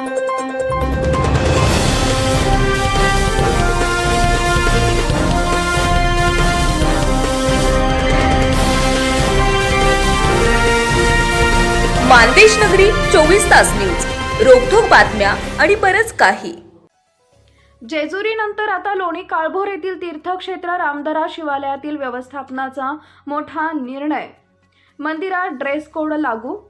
मानदेश नगरी चोवीस तास न्यूज. रोखोक बातम्या आणि बरच काही. जेजुरीनंतर आता लोणी काळभोर येथील तीर्थक्षेत्र रामदरा शिवालयातील व्यवस्थापनाचा मोठा निर्णय. मंदिरात ड्रेस कोड लागू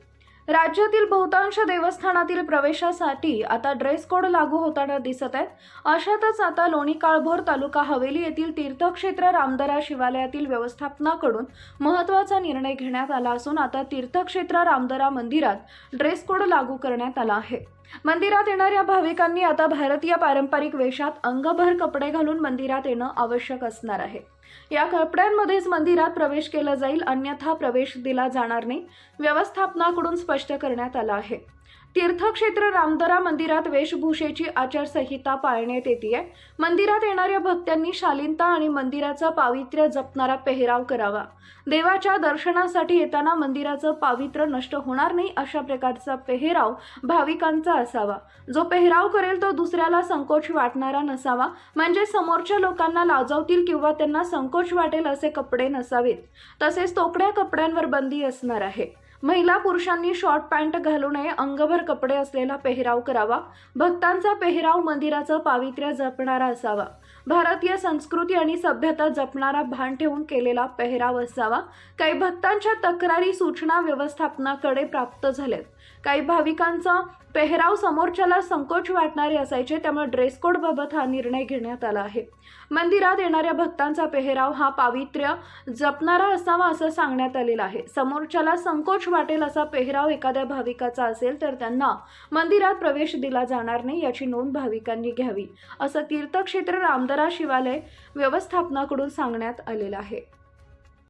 राज्यातील बहुतांश देवस्थानातील प्रवेशासाठी आता ड्रेस कोड लागू होताना दिसत आहेत. अशातच आता लोणी काळभोर तालुका हवेली येथील तीर्थक्षेत्र रामदरा शिवालयातील व्यवस्थापनाकडून महत्त्वाचा निर्णय घेण्यात आला असून आता तीर्थक्षेत्र रामदरा मंदिरात ड्रेस कोड लागू करण्यात आला आहे. मंदिरात येणाऱ्या भाविकांनी आता भारतीय पारंपरिक वेशात अंगभर कपडे घालून मंदिरात येणं आवश्यक असणार आहे. या कपड्यांमध्येच मंदिरात प्रवेश केला जाईल अन्यथा प्रवेश दिला जाणार नाही व्यवस्थापनाकडून स्पष्ट करण्यात आलं आहे. तीर्थक्षेत्र रामदरा मंदिरात वेशभूषेची आचारसंहिता पाळण्यात येते मंदिरात येणाऱ्या भक्तांनी शालीनता आणि मंदिराचं पावित्र्य जपणारा पेहराव करावा. देवाच्या दर्शनासाठी येताना मंदिराचं पावित्र्य नष्ट होणार नाही अशा प्रकारचा पेहराव भाविकांचा असावा. जो पेहराव करेल तो दुसऱ्याला संकोच वाटणारा नसावा. म्हणजे समोरच्या लोकांना लाजवतील किंवा त्यांना संकोच वाटेल असे कपडे नसावेत. तसेच तोकड्या कपड्यांवर बंदी असणार आहे. महिला पुरुषांनी शॉर्ट पॅन्ट घालू नये अंगभर कपडे असलेला पेहराव करावा. भक्तांचा पेहराव मंदिराचं पावित्र्य जपणारा असावा. भारतीय संस्कृती आणि सभ्यता जपणारा भान ठेवून केलेला पेहराव असावा. काही भक्तांच्या तक्रारी सूचना व्यवस्थापनाकडे प्राप्त झाल्यात काही भाविकांचा पेहराव समोरच्याला संकोच वाटणारे असायचे त्यामुळे ड्रेस कोड बाबत हा निर्णय घेण्यात आला आहे. मंदिरात येणाऱ्या भक्तांचा पेहराव हा पावित्र्य जपणारा असावा असं सांगण्यात आलेलं आहे. समोरच्याला संकोच वाटेल असा पेहराव एखाद्या भाविकाचा असेल तर त्यांना मंदिरात प्रवेश दिला जाणार नाही याची नोंद भाविकांनी घ्यावी. असं तीर्थक्षेत्र रामदर शिवालय व्यवस्थापनाकडून सांगण्यात आलेलं आहे.